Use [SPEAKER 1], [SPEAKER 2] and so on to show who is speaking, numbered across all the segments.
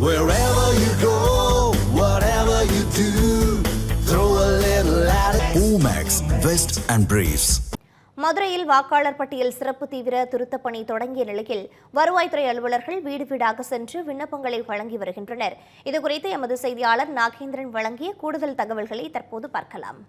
[SPEAKER 1] Wherever you go, whatever you do, throw a little at it. Omax, Vest and Briefs.
[SPEAKER 2] மதுரையில் வாக்காளர் பட்டியல் சிறப்பு தீவிர திருத்தப் பணி தொடங்கிய நிலையில் வருவாய்த்துறை அலுவலர்கள் வீடு வீடாக சென்று விண்ணப்பங்களை வழங்கி வருகின்றனர் இதுகுறித்து எமது செய்தியாளர் நாகேந்திரன் வழங்கிய கூடுதல் தகவல்களை தற்போது பார்க்கலாம்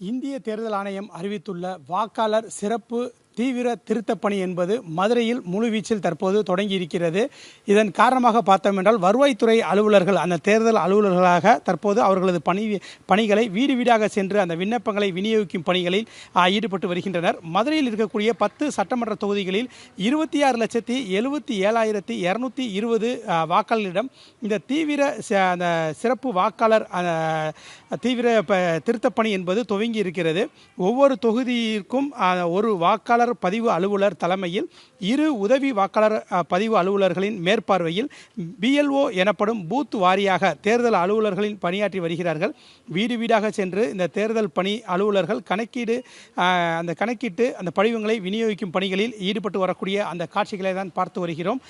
[SPEAKER 3] இந்திய தேர்தல் ஆணையம் அறிவித்துள்ள வாக்காளர் சிறப்பு தீவிர திருத்தப் பணி என்பது மதுரையில் முழுவீச்சில் தற்போது தொடங்கி இருக்கிறது இதன் காரணமாக பார்த்தோம் என்றால் வருவாய்த்துறை அலுவலர்கள் அந்த தேர்தல் அலுவலர்களாக தற்போது அவர்களது பணி பணிகளை வீடு வீடாக சென்று அந்த விண்ணப்பங்களை விநியோகிக்கும் பணிகளில் ஈடுபட்டு வருகின்றனர். மதுரையில் இருக்கக்கூடிய பத்து சட்டமன்ற தொகுதிகளில் இருபத்தி ஆறு லட்சத்தி எழுபத்தி ஏழாயிரத்தி இரநூத்தி இருபது வாக்காளர்களிடம் இந்த தீவிர ச- அந்த சிறப்பு வாக்காளர் தீவிர ப- என்பது துவங்கி இருக்கிறது ஒவ்வொரு தொகுதியிற்கும் ஒரு வாக்காளர் பதிவு அலுவலர் தலைமையில் இரு உதவி வாக்காளர் பதிவு அலுவலர்களின் மேற்பார்வையில் பிஎல்ஓ எனப்படும் பூத் வாரியாக தேர்தல் அலுவலர்களின் பணியாற்றி வருகிறார்கள். வீடு வீடாக சென்று இந்த தேர்தல் பணி அலுவலர்கள் கணக்கீடு அந்த கணக்கிட்டு அந்த படிவங்களை விநியோகிக்கும் பணிகளில் ஈடுபட்டு வரக்கூடிய அந்த காட்சிகளை தான் பார்த்து வருகிறோம்.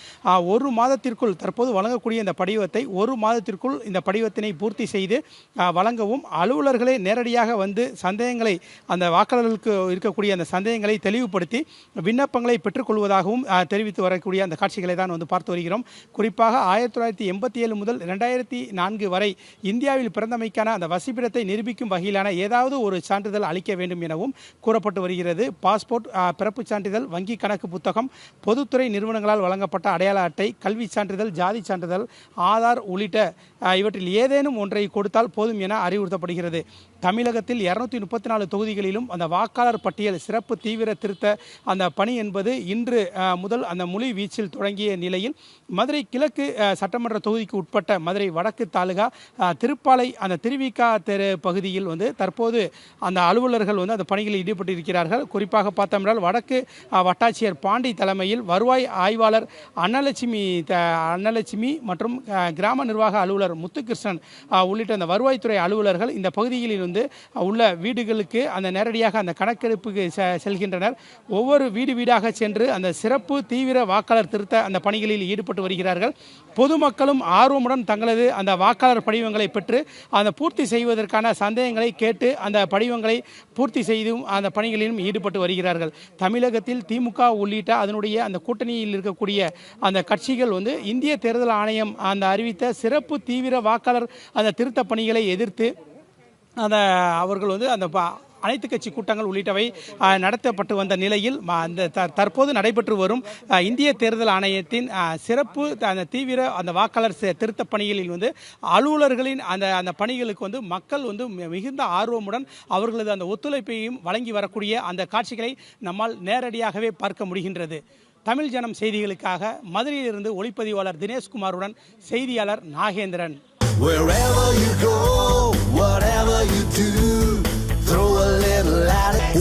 [SPEAKER 3] ஒரு மாதத்திற்குள் தற்போது வழங்கக்கூடிய இந்த படிவத்தை ஒரு மாதத்திற்குள் இந்த படிவத்தினை பூர்த்தி செய்து வழங்கவும் அலுவலர்களே நேரடியாக வந்து சந்தேகங்களை அந்த வாக்காளர்களுக்கு இருக்கக்கூடிய அந்த சந்தேகங்களை தெளிவுபடுத்த விண்ணப்பங்களை பெற்றுக்கொள்வதாகவும் தெரிவித்து வரக்கூடிய அந்த காட்சிகளை தான் வந்து பார்த்து வருகிறோம். குறிப்பாக ஆயிரத்தி தொள்ளாயிரத்தி எண்பத்தி ஏழு முதல் ரெண்டாயிரத்தி நான்கு வரை இந்தியாவில் பிறந்தமைக்கான அந்த வசிப்பிடத்தை நிரூபிக்கும் வகையிலான ஏதாவது ஒரு சான்றிதழ் அளிக்க வேண்டும் எனவும் கூறப்பட்டு வருகிறது. பாஸ்போர்ட் பிறப்பு பிறப்புச் சான்றிதழ் வங்கி கணக்கு புத்தகம் பொதுத்துறை நிறுவனங்களால் வழங்கப்பட்ட அடையாள அட்டை கல்வி சான்றிதழ் ஜாதி சான்றிதழ் ஆதார் உள்ளிட்ட இவற்றில் ஏதேனும் ஒன்றை கொடுத்தால் போதும் என அறிவுறுத்தப்படுகிறது. தமிழகத்தில் இருநூத்தி முப்பத்தி நாலு தொகுதிகளிலும் அந்த வாக்காளர் பட்டியல் சிறப்பு தீவிர திருத்த அந்த பணி என்பது இன்று முதல் அந்த முழு வீச்சில் தொடங்கிய நிலையில் மதுரை கிழக்கு சட்டமன்ற தொகுதிக்கு உட்பட்ட மதுரை வடக்கு தாலுகா திருப்பாலை அந்த திருவிக்கா தெரு பகுதியில் வந்து தற்போது அந்த அலுவலர்கள் வந்து அந்த பணிகளில் ஈடுபட்டிருக்கிறார்கள். குறிப்பாக பார்த்தோம்னால் வடக்கு வட்டாட்சியர் பாண்டி தலைமையில் வருவாய் ஆய்வாளர் அன்னலட்சுமி த- அன்னலட்சுமி மற்றும் கிராம நிர்வாக அலுவலர் முத்துகிருஷ்ணன் உள்ளிட்ட அந்த வருவாய்த்துறை அலுவலர்கள் இந்த பகுதியில் இருந்து உள்ள வீடுகளுக்கு அந்த நேரடியாக அந்த கணக்கெடுப்புக்கு செ- செல்கின்றனர். ஒவ்வொரு வீடு வீடாக சென்று அந்த சிறப்பு தீவிர வாக்காளர் திருத்த அந்த பணிகளில் ஈடுபட்டு வருகிறார்கள். பொதுமக்களும் ஆர்வமுடன் தங்களது அந்த வாக்காளர் படிவங்களை பெற்று அந்த பூர்த்தி செய்வதற்கான சந்தேகங்களை கேட்டு அந்த படிவங்களை பூர்த்தி செய்தும் அந்த பணிகளிலும் ஈடுபட்டு வருகிறார்கள். தமிழகத்தில் திமுக உள்ளிட்ட அதனுடைய அந்த கூட்டணியில் இருக்கக்கூடிய அந்த கட்சிகள் வந்து இந்திய தேர்தல் ஆணையம் அந்த அறிவித்த சிறப்பு தீவிர வாக்காளர் அந்த திருத்த பணிகளை எதிர்த்து அந்த அவர்கள் வந்து அந்த அனைத்து கட்சி கூட்டங்கள் உள்ளிட்டவை நடத்தப்பட்டு வந்த நிலையில் அந்த த- தற்போது நடைபெற்று வரும் இந்திய தேர்தல் ஆணையத்தின் சிறப்பு அந்த தீவிர அந்த வாக்காளர் திருத்த பணிகளில் வந்து அலுவலர்களின் அந்த அந்த பணிகளுக்கு வந்து மக்கள் வந்து மிகுந்த ஆர்வமுடன் அவர்களது அந்த ஒத்துழைப்பையும் வழங்கி வரக்கூடிய அந்த காட்சிகளை நம்மால் நேரடியாகவே பார்க்க முடிகின்றது. தமிழ் ஜனம் செய்திகளுக்காக மதுரையிலிருந்து ஒளிப்பதிவாளர் தினேஷ்குமாருடன் செய்தியாளர் Nagendran.
[SPEAKER 1] Wherever you go, whatever you do,